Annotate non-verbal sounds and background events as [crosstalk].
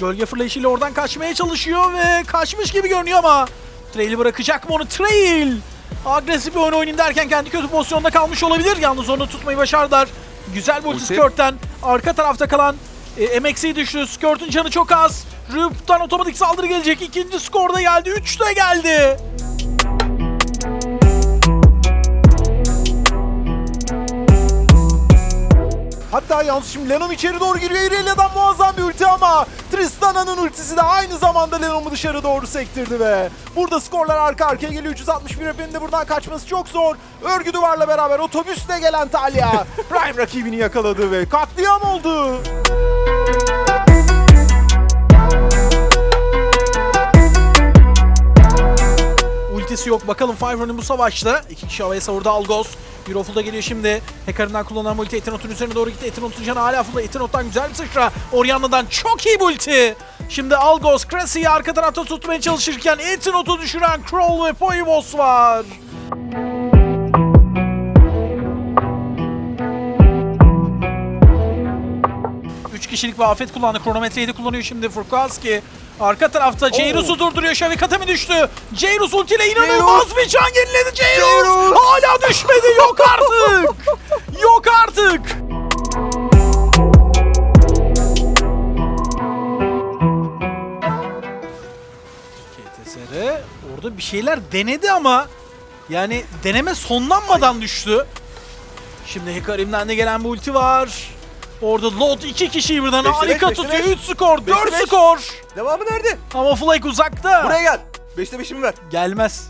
Gölge fırlayışıyla oradan kaçmaya çalışıyor ve kaçmış gibi görünüyor ama Trail'i bırakacak mı onu? Trail! Agresif bir oyun oynayayım derken kendi kötü pozisyonda kalmış olabilir. Yalnız onu tutmayı başardılar. Güzel bir ulti. Skirt'ten. Arka tarafta kalan e, MX'i düştü. Skirt'ün canı çok az. Rup'tan otomatik saldırı gelecek. İkinci skor da geldi. Üç de geldi. Hatta yalnız şimdi Lenon içeri doğru giriyor. Irelia'dan muazzam bir ulti ama Tristana'nın ultisi de aynı zamanda Lenon'u dışarı doğru sektirdi ve burada skorlar arka arkaya geliyor. 361 Efe'nin de buradan kaçması çok zor. Örgü duvarla beraber otobüsle gelen Talia [laughs] Prime rakibini yakaladı ve katliam oldu. Ultisi yok. Bakalım Fiverr'ın bu savaşta. iki kişi havaya savurdu Algos. Euroful da geliyor şimdi. Hacker'ından kullanılan ulti Etenot'un üzerine doğru gitti. Etenot'un canı hala full. Etenot'tan güzel bir sıçra. Orianna'dan çok iyi bir ulti. Şimdi Algos, Cressy'yi arka tarafta tutmaya çalışırken Etenot'u düşüren Kroll ve Poivos var. Üç kişilik bir afet kullandı. Kronometreyi de kullanıyor şimdi Furkaski. Arka tarafta Jairus'u durduruyor. Şavikata mı düştü? Jairus ultiyle inanılmaz bir can yeniledi Jairus. Jairus! Hala düşmedi. Yok artık. Yok artık. KTSR orada bir şeyler denedi ama yani deneme sonlanmadan düştü. Şimdi Hekarim'den de gelen bir ulti var. Orada Lot iki kişiyi birden beş, harika beşte tutuyor. beş. 3 skor, 4 Beşte beş. skor. Devamı nerede? Ama Flake uzakta. Buraya gel. 5'te 5'imi ver. Gelmez.